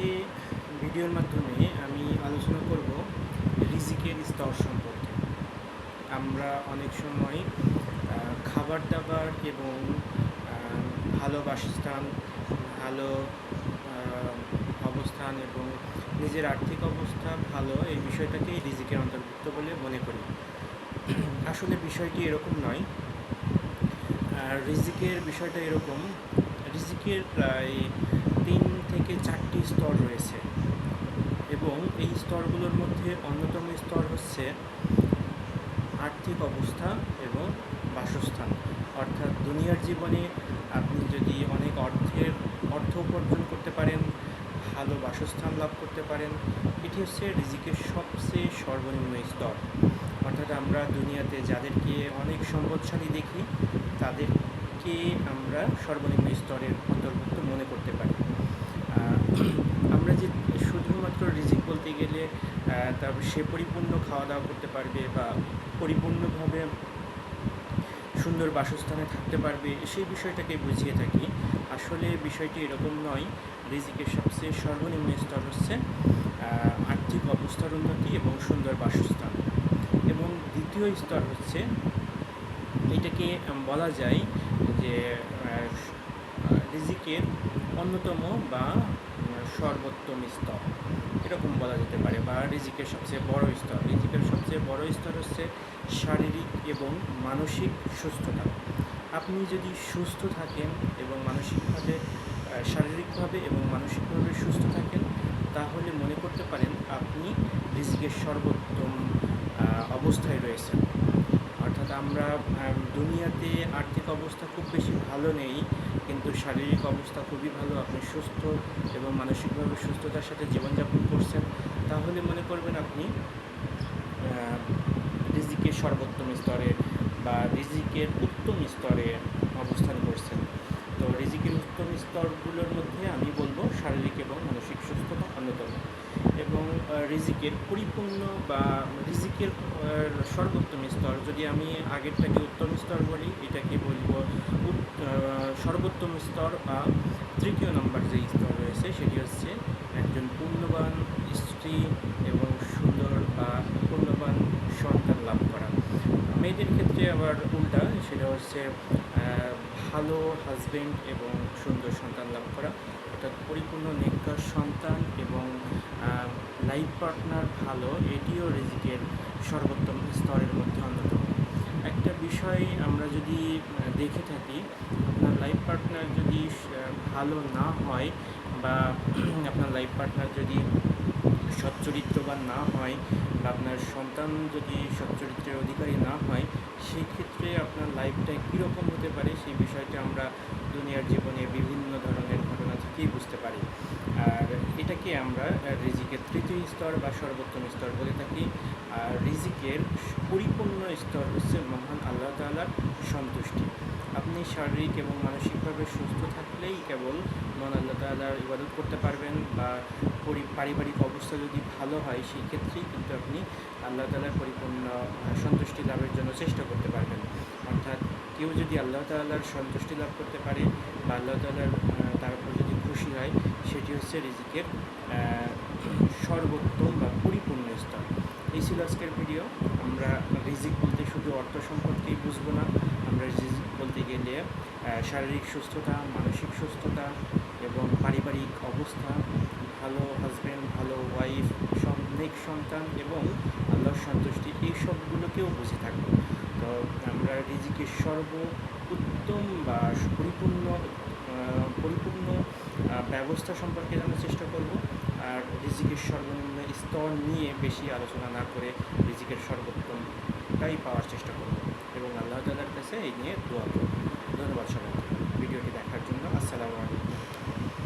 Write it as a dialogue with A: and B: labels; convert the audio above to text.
A: আজকে ভিডিওর মাধ্যমে আমি আলোচনা করব রিজিকের স্তর সম্পর্কে। আমরা অনেক সময় খাবার দাবার এবং ভালো বাসস্থান, ভালো অবস্থান এবং নিজের আর্থিক অবস্থা ভালো এই বিষয়টাকেই রিজিকের অন্তর্ভুক্ত বলে মনে করি। আসলে বিষয়টি এরকম নয়। আর রিজিকের বিষয়টা এরকম। রিজিকের প্রায় তিন থেকে চারটি স্তর রয়েছে এবং এই স্তরগুলোর মধ্যে অন্যতম স্তর হচ্ছে আর্থিক অবস্থা এবং বাসস্থান। অর্থাৎ দুনিয়ার জীবনে আপনি যদি অনেক অর্থের অর্থ উপার্জন করতে পারেন, ভালো বাসস্থান লাভ করতে পারেন, এটি হচ্ছে রিজিকের সবচেয়ে সর্বনিম্ন স্তর। অর্থাৎ আমরা দুনিয়াতে যাদেরকে অনেক সম্পদশালী দেখি, তাদেরকে আমরা সর্বনিম্ন স্তরের অন্তর্ভুক্ত মনে করতে পারি আহ, আমরা যে শুধুমাত্র রিজিক বলতে গেলে আহ, তারপর সে পরিপূর্ণ খাওয়া দাওয়া করতে পারবে বা পরিপূর্ণভাবে সুন্দর বাসস্থানে থাকতে পারবে, সেই বিষয়টাকে বুঝিয়ে থাকি। আসলে বিষয়টি এরকম নয়, রিজিকের সবচেয়ে সর্বনিম্ন স্তর হচ্ছে আর্থিক অবস্থার উন্নতি এবং সুন্দর বাসস্থান। এবং দ্বিতীয় স্তর হচ্ছে, এটাকে বলা যায় যে রিজিকের অন্যতম বা সর্বোত্তম স্তর। এরকম বলা যেতে পারে, বা রিজিকের সবচেয়ে বড় স্তর। রিজিকের সবচেয়ে বড় স্তর হচ্ছে শারীরিক এবং মানসিক সুস্থতা। আপনি যদি সুস্থ থাকেন এবং মানসিকভাবে শারীরিকভাবে এবং মানসিকভাবে সুস্থ থাকেন, তাহলে মনে করতে পারেন আপনি রিজিকের সর্বোত্তম অবস্থায় রয়েছেন। অর্থাৎ আমরা দুনিয়াতে আর্থিক অবস্থা খুব বেশি ভালো নেই, কিন্তু শারীরিক অবস্থা খুবই ভালো, আপনি সুস্থ এবং মানসিকভাবে সুস্থতার সাথে জীবনযাপন করছেন, তাহলে মনে করবেন আপনি রিজিকের সর্বোত্তম স্তরে বা রিজিকের উত্তম স্তরে অবস্থান করছেন। তো রিজিকের উত্তম স্তরগুলোর মধ্যে আমি বলব শারীরিক এবং মানসিক সুস্থতা অন্যতম এবং আহ, রিজিকের পরিপূর্ণ বা রিজিকের সর্বোত্তম স্তর, যদি আমি আগেরটাকে উত্তম স্তর বলি, এটাকে বলব সর্বোত্তম স্তর বা তৃতীয় নম্বর যে স্তর রয়েছে, সেটি হচ্ছে একজন পূর্ণবান স্ত্রী এবং সুন্দর বা পূর্ণবান সন্তান লাভ করা। মেয়েদের ক্ষেত্রে আবার উল্টা সেটা হচ্ছে ভালো হাজবেন্ড এবং সুন্দর সন্তান লাভ করা। অর্থাৎ পরিপূর্ণ নেককার সন্তান এবং লাইফ পার্টনার ভালো, এটিও রিজিকের সর্বোত্তম স্তরের মধ্যে অন্যতম। একটা বিষয় আমরা যদি দেখে থাকি, আপনার লাইফ পার্টনার যদি ভালো না হয় বা আপনার লাইফ পার্টনার যদি সচ্চরিত্রবান না হয় বা আপনার সন্তান যদি সচ্চরিত্রের অধিকারী না হয় সেই ক্ষেত্রে আপনার লাইফটা কীরকম হতে পারে সেই বিষয়টা আমরা দুনিয়ার জীবনে বিভিন্ন ধরনের ঘটনা থেকেই বুঝতে পারি আর এটাকে আমরা রিজিকের তৃতীয় স্তর বা সর্বোত্তম স্তর বলে থাকি। আর রিজিকের পরিপূর্ণ স্তর হচ্ছে মহান আল্লাহ তাআলার সন্তুষ্টি। আপনি শারীরিক এবং মানসিকভাবে সুস্থ থাকলেই কেবল মহান আল্লাহ তাআলার ইবাদত করতে পারবেন বা পরি, পারিবারিক অবস্থা যদি ভালো হয় সেই ক্ষেত্রেই কিন্তু আপনি আল্লাহ তাআলার পরিপূর্ণ সন্তুষ্টি লাভের জন্য চেষ্টা করতে পারবেন। অর্থাৎ কেউ যদি আল্লাহ তাআলার সন্তুষ্টি লাভ করতে পারে বা আল্লাহ তাআলার খুশি হয়, সেটি হচ্ছে রিজিকের সর্বোত্তম বা পরিপূর্ণ স্তর। এই ছিল আজকের ভিডিও আমরা রিজিক বলতে শুধু অর্থ সম্পর্কেই বুঝব না, আমরা রিজিক বলতে গেলে শারীরিক সুস্থতা, মানসিক সুস্থতা এবং পারিবারিক অবস্থা, ভালো হাজব্যান্ড ভালো ওয়াইফ নেক সন্তান এবং আল্লাহর সন্তুষ্টি, এই সবগুলোকেও বুঝে থাকব। তো আমরা রিজিকের সর্ব উত্তম বা পরিপূর্ণ ব্যবস্থা সম্পর্কে জানার চেষ্টা করব আর রিজিকের সর্বনিম্ন স্তর নিয়ে বেশি আলোচনা না করে রিজিকের সর্বোত্তমটাই পাওয়ার চেষ্টা করব। এবং আল্লাহ তালার কাছে এই নিয়ে দোয়া করব। ধন্যবাদ সবাইকে। ভিডিওটি দেখার জন্য আসসালামু আলাইকুম।